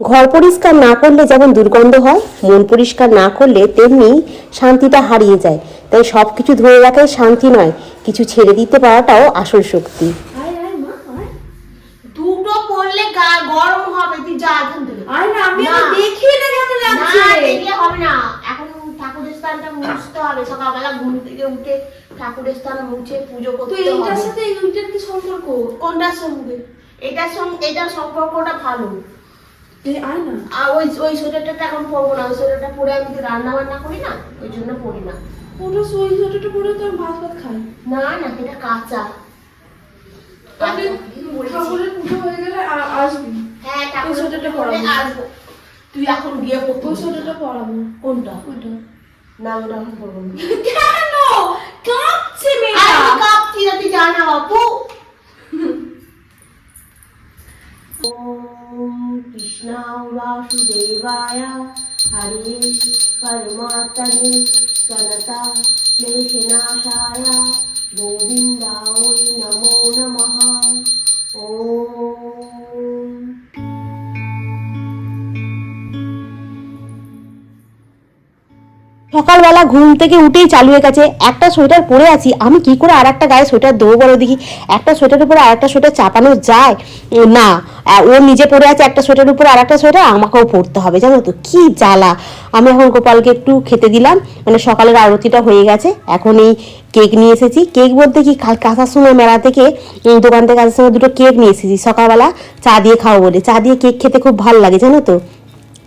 ঘর পরিষ্কার না করলে যেমন দুর্গন্ধ হয় মন পরিষ্কার না করলে তেমনি শান্তিটা হারিয়ে যায়। তাই সব কিছু ধরে রাখাই শান্তি নয় কিছু ছেড়ে দিতে পারাটাও আসল শক্তি। আয় আয় মা আয়। দুটো পড়লে গরম হবে তুই যা এখান থেকে। আয় না আমি দেখি না কেমন লাগছে। না দেখলে হবে না। এখন ঠাকুরের স্থানটা মুছতে হবে সকালবেলা ঘুম থেকে উঠে ঠাকুরের স্থান মুছে পুজো তো করতে এইটার হবে। সাথে এইটার কি সম্পর্ক? কোনটার সঙ্গে? এটার সঙ্গে এটার সম্পর্কটা ভালো। আর ওই ওই সোয়েটারটা এখন পরবো না ওই সোয়েটারটা পরে আমি তো রান্না বান্না করি না ওই জন্য পরি না। ওটা সই ছোটটা পরে তো ভাত ভাত খাই। না না এটা কাঁচা। ঠাকুরের পুজো হয়ে গেলে আসবি। হ্যাঁ ঠাকুরের সোয়েটারটা পরাবো। আসব। তুই এখন গিয়ে পড়তে ওই সোয়েটারটা পরাবো। কোনটা? ওইটা। না ওটা এখন পরবো কেন? কাঁপছে মেয়েটা। আমি কাঁপছি না তুই জানা বাপু। कृष्णा हरे परमात्मने प्रणता क्लेशनाशाय गोविन्दाय नमो नमः। ॐ সকালবেলা ঘুম থেকে উঠেই চালু হয়ে গেছে একটা সোয়েটার পরে আছি। আমি কি করে আর একটা গায়ে সোয়েটার দেবো বলো দেখি? একটা সোয়েটার উপরে আর একটা সোয়েটার চাপানো যায়? না। ও নিজে পরে আছে একটা সোয়েটার উপরে আর একটা সোয়েটার আমাকেও পরতে হবে। জানো তো কি জ্বালা। আমি এখন গোপালকে একটু খেতে দিলাম। মানে সকালের আরতিটা হয়ে গেছে। এখন এই কেক নিয়ে এসেছি। কেক বলতে কি কালকে আসার সময় মেলা থেকে উম, দোকান থেকে আসার সময় দুটো কেক নিয়ে এসেছি। সকালবেলা চা দিয়ে খাব বলে। চা দিয়ে কেক খেতে খুব ভালো লাগে জানো তো।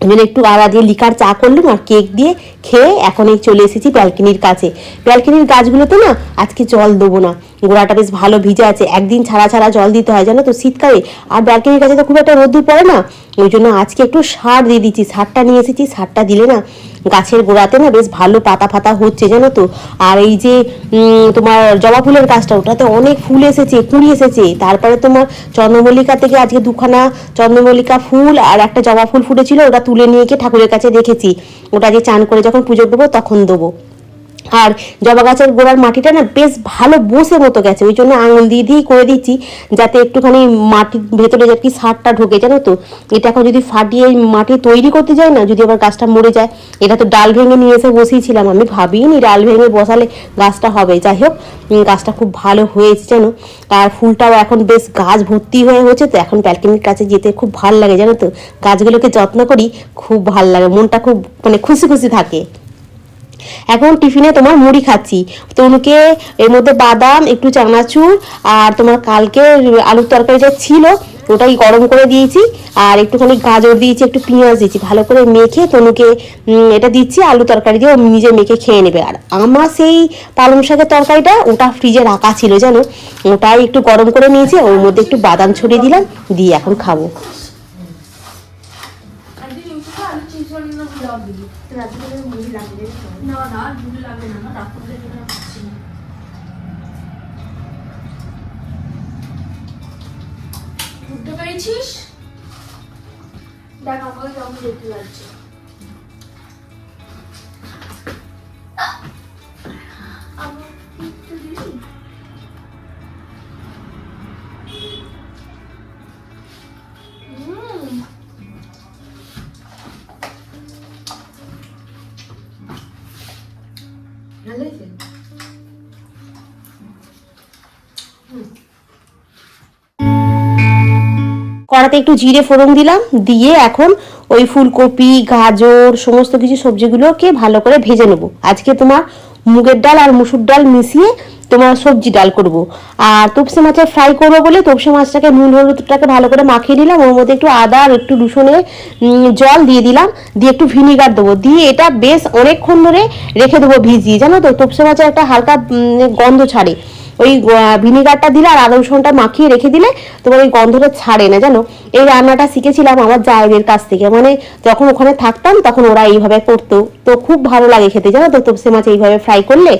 ওই একটু আদা দিয়ে লিকার চা করলাম আর কেক দিয়ে খেয়ে এখন এই চলে এসেছি ব্যালকনির কাছে। ব্যালকনির গাছগুলোতে না আজকে জল দেবো না। গোড়াটা বেশ ভালো ভিজে আছে। একদিন ছাড়া ছাড়া জল দিতে হয়, জানো তো শীতকালে। আর ব্যালকনির কাছে তো খুব একটা রোদ্দুর পড়ে না। ওই জন্য আজকে একটু সার দিয়ে দিচ্ছি। সারটা নিয়ে এসেছি, সারটা দিলে না গাছের গোড়াতে না বেশ ভালো পাতা ফাতা হচ্ছে, জানো তো। আর এই যে তোমার জবা ফুলের গাছটা, ওটাতে অনেক ফুল এসেছে, কুড়ি এসেছে। তারপরে তোমার চন্দ্রমল্লিকা থেকে আজকে দুখানা চন্দ্রমল্লিকা ফুল আর একটা জবা ফুল ফুটেছিল, ওটা তুলে নিয়ে গিয়ে ঠাকুরের কাছে রেখেছি। ওটা যে চান করে যখন পুজো দেবো, তখন দেবো। আর জবা গাছের গোড়ার মাটিটা না বেশ ভালো বসে মতো গেছে, ওই জন্য আঙুল দিয়ে দিয়েই করে দিচ্ছি, যাতে একটুখানি মাটির ভেতরে যাতে সারটা ঢোকে, জানো তো? এটা এখন যদি ফাটিয়ে মাটি তৈরি করতে যায় না, যদি আবার গাছটা মরে যায়, এটা তো ডাল ভেঙে নিয়ে এসে বসিয়েছিলাম, আমি ভাবিনি ডাল ভেঙে বসালে গাছটা হবে। যাই হোক গাছটা খুব ভালো হয়েছে, জানো? আর ফুলটাও এখন বেশ গাছ ভর্তি হয়ে হচ্ছে তো এখন ব্যালকনির কাছে যেতে খুব ভালো লাগে, জানো তো? গাছগুলোকে যত্ন করি, খুব ভালো লাগে, মনটা খুব মানে খুশি খুশি থাকে। এখন টিফিনে তোমার মুড়ি খাচ্ছি। তনুকে এর মধ্যে বাদাম, একটু চানাচুর আর তোমার কালকে আলুর তরকারি যা ছিল, ওটাই গরম করে দিয়েছি। আর একটুখানি গাজর দিয়েছি, একটু পেঁয়াজ দিয়েছি। ভালো করে মেখে তনুকে এটা দিচ্ছি, আলু তরকারি দিয়ে ও নিজে মেখে খেয়ে নেবে। আর আমার সেই পালং শাকের তরকারিটা ওটা ফ্রিজে রাখা ছিল, জানো? ওটাই একটু গরম করে নিয়েছি, ওর মধ্যে একটু বাদাম ছড়িয়ে দিলাম, দিয়ে এখন খাব আজকে ইউটিউবে আলু চিপস বানানো ব্লগ দিবি না না দুধ লাগবে না ডাক্তারদের বুঝতে পেরেছিস? দেখ আমাকে কেমন দেখতে লাগছে। কড়াতে একটু জিরে ফোড়ন দিলাম, দিয়ে এখন ওই ফুলকপি, গাজর, সমস্ত কিছু সবজিগুলোকে ভালো করে ভেজে নেব। আজকে তোমার মুগের ডাল আর মুসুর ডাল মিশিয়ে তোমার সবজি ডাল করব। আর তপসে মাছের ফ্রাই করব বলে তপসে মাছটাকে নুন হলুদটাকে ভালো করে মাখিয়ে নিলাম, ওর মধ্যে একটু আদা আর একটু রসুনের জল দিয়ে দিলাম, দিয়ে একটু ভিনিগার দেবো। দিয়ে এটা বেশ অনেকক্ষণ ধরে রেখে দেবো ভিজিয়ে, জানো তো? তপসে মাছের একটা হালকা গন্ধ ছাড়ে। ওই ভিনেগারটা দিলে আর আদা রসুনটা মাখিয়ে রেখে দিলে তোমার ওই গন্ধটা ছাড়ে না, জানো? এই রান্নাটা শিখেছিলাম আমার জায়গের কাছ থেকে। মানে যখন ওখানে থাকতাম, তখন ওরা এইভাবে করতো। তো খুব ভালো লাগে খেতে, জানো তো? তপসে মাছ এইভাবে ফ্রাই করলে।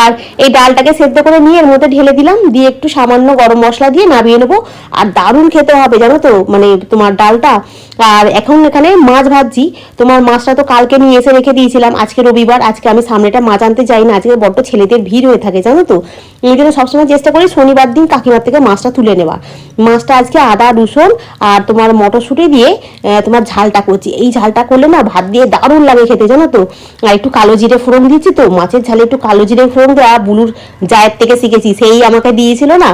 আর এই ডালটাকে সেদ্ধ করে নিয়ে এর মধ্যে ঢেলে দিলাম। দিয়ে একটু সামান্য গরম মশলা দিয়ে নামিয়ে নেব। আর দারুণ খেতে হবে, জানো তো? মানে তোমার ডালটা। আর এখন এখানে মাছ ভাজছি। তোমার মাছটা তো কালকে নিয়ে এসে রেখে দিয়েছিলাম। আজকে রবিবার, আজকে আমি সামনেটা মাছ আনতে যাই না। আজকে বড্ড ছেলেদের ভিড় হয়ে থাকে, জানো তো? এই জন্য সবসময় চেষ্টা করি শনিবার দিন কাকিমার থেকে মাছটা তুলে নেওয়া মাছটা আজকে আদা, রসুন আর তোমার মটরশুঁটি দিয়ে তোমার ঝালটা করছি। এই ঝালটা করলে না ভাত দিয়ে দারুণ লাগে খেতে, জানো তো? আর একটু কালো জিরে ফোড়ন দিচ্ছি তো? মাছের ঝালে একটু কালো জিরে ফোড়ন দেওয়া বুলুর জায়ের থেকে শিখেছি, সেই আমাকে দিয়েছিল না।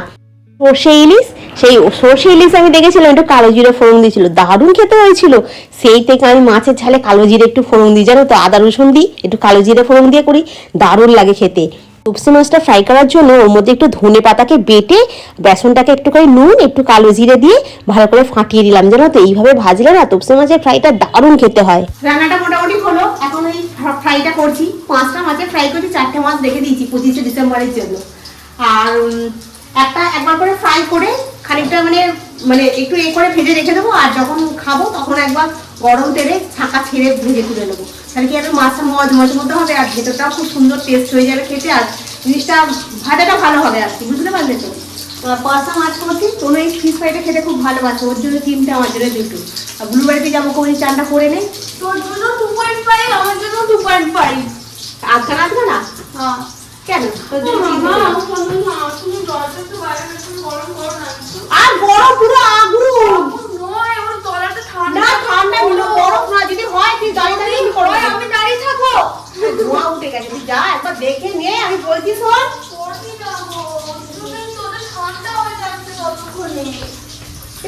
সর্ষে ইলিশ, সেই সর্ষে ইলিশ আমি দেখেছিলাম, একটু কালো জিরে ফোড়ন দিয়েছিল। দারুণ খেতে হয়েছিল। সেই থেকে আমি মাছের ঝালে কালো জিরে একটু ফোড়ন দিই, জানো তো, আদা রসুন দিই, একটু কালো জিরে ফোড়ন দিয়ে করি, দারুণ লাগে খেতে। টুপসি মাছটা ফ্রাই করার জন্য ওর মধ্যে একটু ধনে পাতাকে বেটে, বেসনটাকে একটুখানি নুন, একটু কালো জিরে দিয়ে ভালো করে ফাটিয়ে দিলাম, জানো তো, এইভাবে ভাজলে না টুপসি মাছের ফ্রাইটা দারুণ খেতে হয়। রান্নাটা মোটামুটি হলো ফ্রাইটা করছি। পাঁচটা মাছের ফ্রাই করছি, চারটে মাছ রেখে দিয়েছি পঁচিশে ডিসেম্বরের জন্য। আর একটা, একবার করে ফ্রাই করে খানিকটা মানে মানে একটু এ করে ভেজে রেখে দেবো, আর যখন খাব তখন একবার গরম তেলে ছাঁকা ছেড়ে ভেজে তুলে নেব। তাহলে কি একটু মাছটা মজ মজ মতো হবে, আর ভেতরটাও খুব সুন্দর টেস্ট হয়ে যাবে খেতে, আর জিনিসটা ভাজাটা ভালো হবে আর কি, বুঝতে পারলে তো? আহ, মাছ করছি তোমরা এই ফিশ ফ্রাইটা খেতে খুব ভালোবাসো। ওর জন্য তিনটে আমার জন্য দুটো। আর ব্লুবাড়িতে যাব করে চানটা করে নেই তোর জন্য টু পয়েন্ট ফাইভ আমার জন্য টু পয়েন্ট ফাইভ আজকাল আসবে না? হ্যাঁ। কেন? তোর জন্য গরম পুরো আগুন! নয় না ঠান্ডা হলো বরফ না যদি হয় তুই দাঁড়িয়ে দাঁড়িয়ে আমি ধোঁয়া উঠে গেছে তুই যা একবার দেখে নে আমি বলছি শোন পড়তে যাব তুমি তোদের ঠান্ডা হয়ে যাচ্ছে ততক্ষণে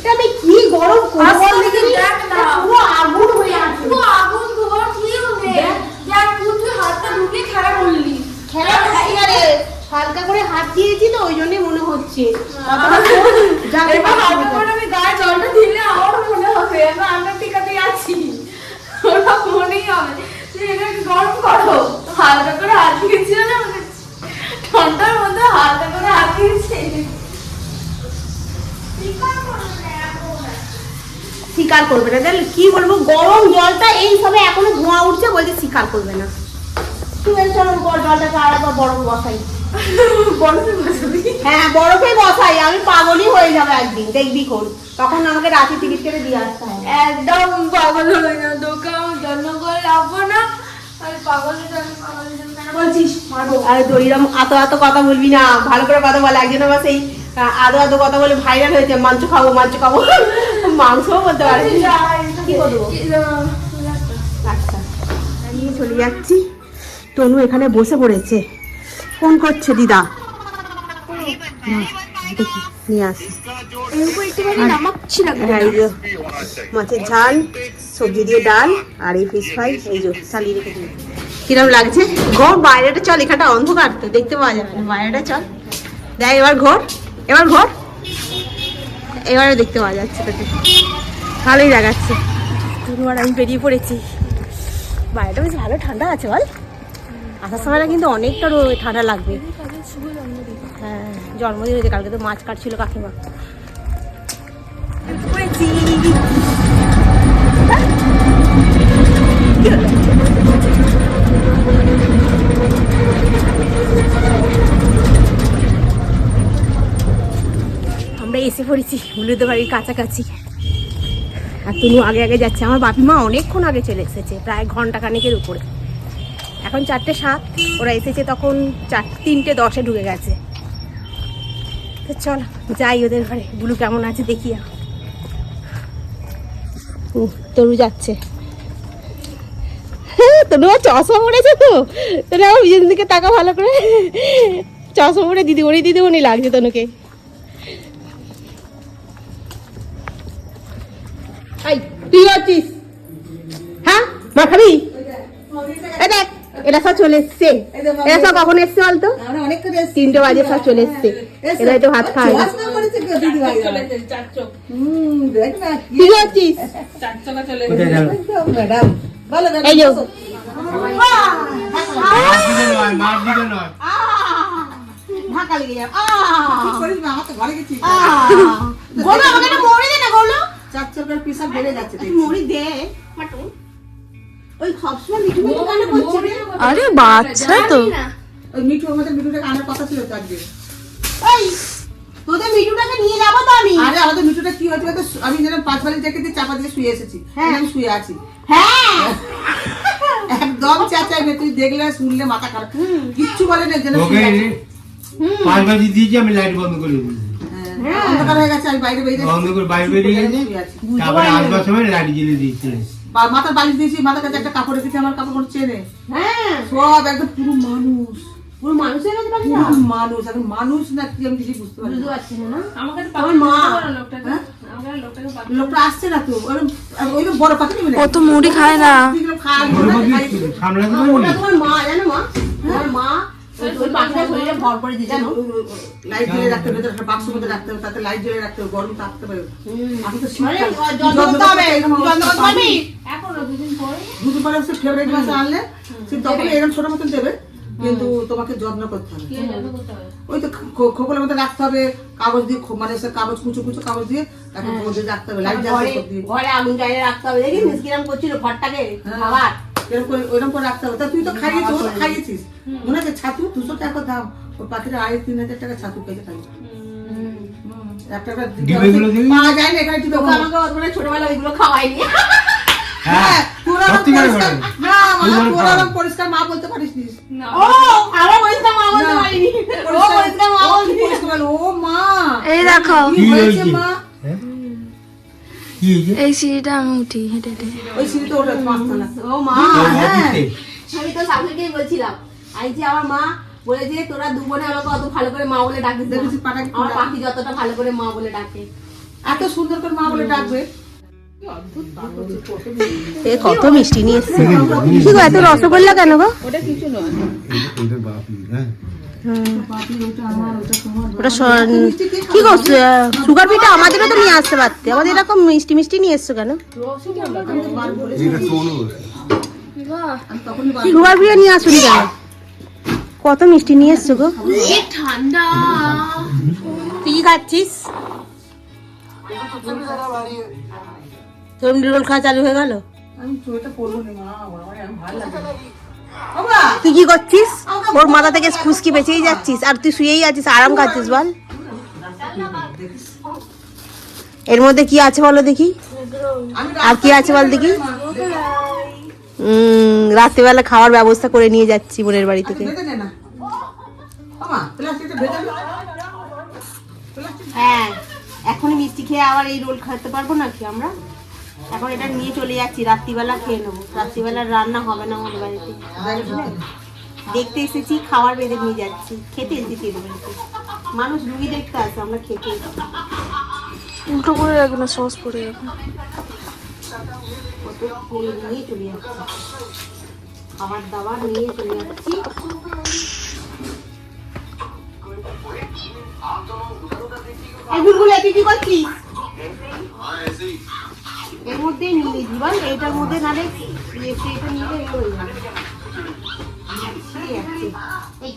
এটা আমি কি গরম করব? আস্তে দেখ না। এটা পুরো আগুন হয়ে আছে। পুরো আগুন তোমার কি হবে? দেখ। যার তুই হাতটা ঢুকে খেলা করলি। খেলা হচ্ছে আরে হালকা করে হাত দিয়েছি তো ওই জন্যই মনে হচ্ছে। এবার হালকা করে আমি গায়ে জলটা দিলে আমারও মনে হবে। আমি আন্টার্কটিকাতে আছি। ওটা মনেই হবে। তুই এটাকে গরম করো। হালকা করে হাত দিয়েছিল না মানে ঠান্ডার মধ্যে হালকা করে হাত দিয়েছে। স্বীকার করবে না। তাহলে কি বলব? গরম জলটা এইভাবে এখনও ধোঁয়া উঠছে বলছে স্বীকার করবে না। চলো জলটাকে আর একবার বরফ বসাই। বরফে বসাবি? হ্যাঁ বরফে বসাই। আমি পাগলই হয়ে যাবে একদিন। দেখবি কোন। তখন আমাকে রাতে টিকিট কেটে দিয়ে আসতে হবে একদম পাগল হয়ে না দোকান জন্য করে না। বলছিস? আরে তো এরকম এত এত কথা বলবি না। ভালো করে কথা বলে। একজন আমার সেই আদো আদো কথা বলে ভাইরাল হয়েছে। মাংস খাব মাংস খাব। মাংসও বলতে পারে। কি করব আচ্ছা। আমি চলে যাচ্ছি। তনু এখানে বসে পড়েছে। ফোন করছে দিদা। হ্যাঁ, দেখি নিয়ে আসি। না মাছের ঝাল সবজি দিয়ে ডাল আর এই ফিশ ফ্রাই এই যে চালিয়ে রেখে কিরম লাগছে? ঘর বাইরেটা চল এখানটা অন্ধকার তো দেখতে পাওয়া যাবে না। বাইরেটা চল। দেখ এবার ঘর এবার ঘর। এবারে দেখতে পাওয়া যাচ্ছে তাকে ভালোই দেখাচ্ছে। ধন্যবাদ আর আমি বেরিয়ে পড়েছি। বাইরেটা বেশ ভালো ঠান্ডা আছে বল। আসার সময়টা কিন্তু অনেকটা ঠান্ডা লাগবে। হ্যাঁ জন্মদিন হয়েছে কালকে তো মাছ কাটছিল কাকিমা। এসে পড়েছি, হলুদ বাড়ির কাছাকাছি। আর তনু আগে আগে যাচ্ছে। আমার বাপি মা অনেকক্ষণ আগে চলে এসেছে, প্রায় ঘণ্টা খানেকের উপরে। এখন চারটে সাত, ওরা এসেছে তখন চার, তিনটে দশে ঢুকে গেছে। তো চল, যাই ওদের ঘরে। বুলু কেমন আছে দেখি আর। তরু যাচ্ছে। তনু আবার চশমা পড়েছে তো। আমার পিছন দিকে তাকা ভালো করে। চশমা পরে দিদিমণি দিদিমণি লাগছে তনুকে। এই তুই আছিস হ্যাঁ? মা খাবি? এরা সব চলে এসছে। এরা সব কখন এসছে বলতো? তিনটে বাজে সব চলে এসছে। এরা একটু ভাত খায় তুই আছিস এই যে। ঢাকা লেগে যাবে গোলো আমাকে একটা মরি দে না মরি দে মাটুন। ওই সবসময় মিঠু মিঠু কানে করছে আরে বাচ্চা তো। ওই মিঠু আমাদের মিঠুটাকে আনার কথা ছিল তো আজকে এই তোদের মিঠুটাকে নিয়ে যাব তো আমি। আরে আমাদের মিঠুটা কি হয়েছে বলতো? আমি যেন পাঁচ বালি দেখে দিয়ে চাপা দিয়ে শুয়ে এসেছি। হ্যাঁ। আমি শুয়ে আছি। হ্যাঁ। একদম চেঁচাইবে তুই দেখলে শুনলে মাথা খারাপ। কিচ্ছু বলে না যেন পাঁচ বাজি দিয়েছি আমি লাইট বন্ধ করে দিয়েছি। অন্ধকার হয়ে গেছে আমি বাইরে বেরিয়ে বন্ধ বাইরে বেরিয়ে গেছে। তারপরে আসবার সময় লাইট জ্বেলে দিয়েছি মাথার বালিশ দিয়েছি মাথার কাছে একটা কাপড় রেখেছি আমার কাপড় চেনে। হ্যাঁ। সব একদম পুরো মানুষ। পুরো মানুষের কাছে পাঠিয়ে মানুষ এখন মানুষ না কি আমি কিছু বুঝতে পারি বুঝতে না। না আমাকে আমার মা। হ্যাঁ? আমাকে লোকটাকে পাঠাতে লোকটা আসছে না তো ওই তো বড় পাখি ও তো মুড়ি খায় না। মা জানো মা ওই- ওই পাখিটা শরীরে ভর করে দিয়ে জানো? লাইট জ্বেলে রাখতে হবে একটা বাক্সের মধ্যে রাখতে হবে তাতে লাইট জ্বেলে রাখতে হবে গরম থাকতে হবে। আমি তো আরে, শীতকাল যত্ন করতে হবে এরকম যত্ন করতে পারবি এখনও দুদিন পরে। সে ফেব্রুয়ারি মাসে আনলে সে তখন এরকম ছোট মতন দেবে কিন্তু তোমাকে যত্ন করতে হবে। ওই তো খোকলের মধ্যে রাখতে হবে কাগজ দিয়ে মানে সে কাগজ কুচো কুচো কাগজ দিয়ে তাকে রাখতে হবে লাইট ঘরে ঘরে আগুন জ্বালিয়ে রাখতে হবে। দেখিস কিরম করছিল ঘরটাকে খাবার। এরকম ওইরকম করে রাখতে হবে। তুই তো খাইয়েছিস ও খাইয়েছিস। মনে আছে ছাতু? দুশো টাকা দাম। ওই পাখিটা আড়াই তিন হাজার টাকা ছাতু খেতে খাই একটা? পাওয়া যায় না এখানে দিতে আমাকে মানে ছোটবেলা ওইগুলো খাওয়াইনি হ্যাঁ পরিষ্কার- মা, মা বলতে পারিস ও আমার পরিষ্কার মা বলতে পারিনি। ও পরিষ্কার- মা বলতে ও মা। এই দেখো। কি কি এই সিঁড়িটা আমি উঠি হেঁটে হেঁটে। ওই ও মা হ্যাঁ। অফিসে? আমি তো শাশুড়িকেই বলছিলাম। আই যে আমার মা বলেছে তোরা দু বোনে আমাকে অত ভালো করে মা বলে ডাকিস আমার পাখি যতটা ভালো করে মা বলে ডাকে। এত সুন্দর করে মা বলে ডাকবে। কত মিষ্টি। নিয়ে এসছে। এত রসগোল্লা কেন গো? এটা বাপি, হ্যাঁ। ওটা কি গো সুগার পিঠা আমাদেরও তো নিয়ে আসতে পারতে। আমাদের এরকম মিষ্টি মিষ্টি নিয়ে এসছো কেন? সুগার পিঠা নিয়ে আসুন কেন? কত মিষ্টি নিয়ে এসছো গো? ঠান্ডা। তুই কি খাচ্ছিস? তোর রোল খাওয়া চালু হয়ে গেল? আমি চুড়িটা পরবো না মা আমার ভালো লাগে তুই কি করছিস? ওর মাথা থেকে খুশকি বেঁচেই যাচ্ছিস। আর তুই শুয়েই আছিস আরাম খাচ্ছিস বল। এর মধ্যে কি আছে বলো দেখি? আর কি আছে বল দেখি? রাত্রেবেলা খাওয়ার ব্যবস্থা করে নিয়ে যাচ্ছি বোনের বাড়ি থেকে। হ্যাঁ এখনই মিষ্টি খেয়ে আবার এই রোল খেতে পারব নাকি আমরা? এখন এটা নিয়ে চলে যাচ্ছি রাত্রিবেলা খেয়ে নেব। রাত্রিবেলা রান্না হবে না আমাদের বাড়িতে? দেখতে এসেছি খাবার বেঁধে নিয়ে যাচ্ছি। খেতে এসেছি মানুষ রুগী দেখতে আসে আমরা খেতে উল্টো করে রাখবে না সস পরে যাবে নিয়ে চলে যাচ্ছি। খাবার দাবার নিয়ে চলে যাচ্ছি। গুলগুলো তুই কি করছিস? এর মধ্যে নিয়ে বল। এটার মধ্যে নালে ইয়ে- এটা নিলে হয়ে যাবে এই,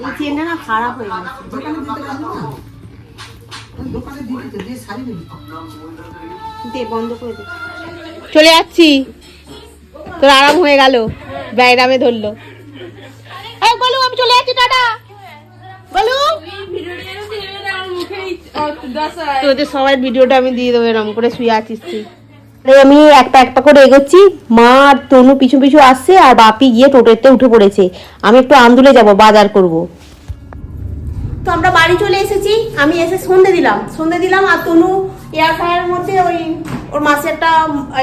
না, চেনটা না খারাপ হয়ে গেছে। দিবি দিবি। বন্ধ করে দে। চলে যাচ্ছি। তোর আরাম হয়ে গেল। ব্যায়রামে ধরলো। এই বলু আমি চলে যাচ্ছি টাটা। বলু তোদের সবাই ভিডিওটা আমি দিয়ে দেবো এরকম করে শুয়ে আছিস তুই। আমি একটা একটা করে এগোচ্ছি। মা আর তনু পিছু পিছু আসছে আর বাপি গিয়ে টোটোতে উঠে পড়েছে। আমি একটু আন্দুলে যাব বাজার করব। তো আমরা বাড়ি চলে এসেছি। আমি এসে সন্ধে দিলাম। সন্ধে দিলাম আর তনু এয়ার ফ্রায়ার মধ্যে ওই ওর মাসে একটা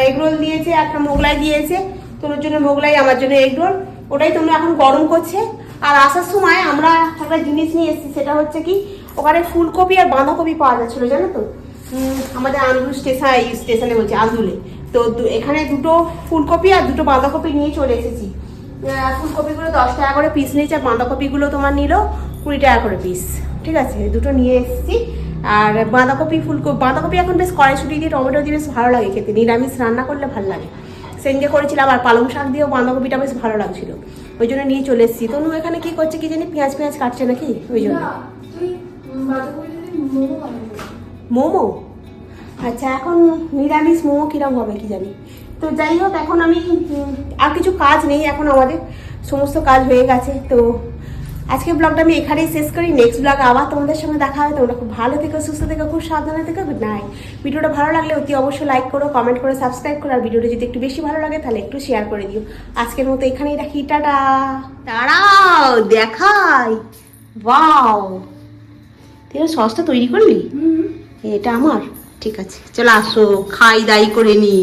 এগরোল দিয়েছে একটা মোগলাই দিয়েছে। তনুর জন্য মোগলাই আমার জন্য এগরোল ওটাই তোমরা এখন গরম করছে। আর আসার সময় আমরা একটা জিনিস নিয়ে এসেছি, সেটা হচ্ছে কি, ওখানে ফুলকপি আর বাঁধাকপি পাওয়া যাচ্ছিল, জানো তো? আমাদের আন্দুল স্টেশন স্টেশনে বলছি, আন্দুলে। তো এখানে দুটো ফুলকপি আর দুটো বাঁধাকপি নিয়ে চলে এসেছি। ফুলকপিগুলো দশ টাকা করে পিস নিয়েছে, আর বাঁধাকপিগুলো তোমার নিল কুড়ি টাকা করে পিস ঠিক আছে? দুটো নিয়ে এসেছি। আর বাঁধাকপি, ফুলকপি, বাঁধাকপি এখন বেশ কড়াইশুটি দিয়ে, টমেটো দিয়ে বেশ ভালো লাগে খেতে। নিরামিষ রান্না করলে ভালো লাগে। সেনকে করেছিলাম আর পালং শাক দিয়েও বাঁধাকপিটা বেশ ভালো লাগছিল। ওই জন্য নিয়ে চলে এসেছি। তনু এখানে কি করছে কি জানি? পেঁয়াজ পেঁয়াজ কাটছে নাকি? ওই জন্য। মোমো আচ্ছা এখন নিরামিষ মোমো কিরম হবে কি জানি? তো যাই হোক এখন আমি আর কিছু কাজ নেই এখন আমাদের। সমস্ত কাজ হয়ে গেছে তো আজকে ব্লগটা আমি এখানেই শেষ করি। নেক্সট ব্লগ আবার তোমাদের সঙ্গে দেখা হবে। তোমরা খুব ভালো থেকো সুস্থ থেকো খুব সাবধানে থেকো। গুড নাইট ভিডিওটা ভালো লাগলে অতি অবশ্যই লাইক করো কমেন্ট করো সাবস্ক্রাইব করো। আর ভিডিওটা যদি একটু বেশি ভালো লাগে তাহলে একটু শেয়ার করে দিও। আজকের মতো এখানেই রাখি। টাটা। দাঁড়াও দেখাই। ওয়াও তুই সসটা তৈরি করলি এটা আমার। ঠিক আছে চলো আসো খাই দাই করে নি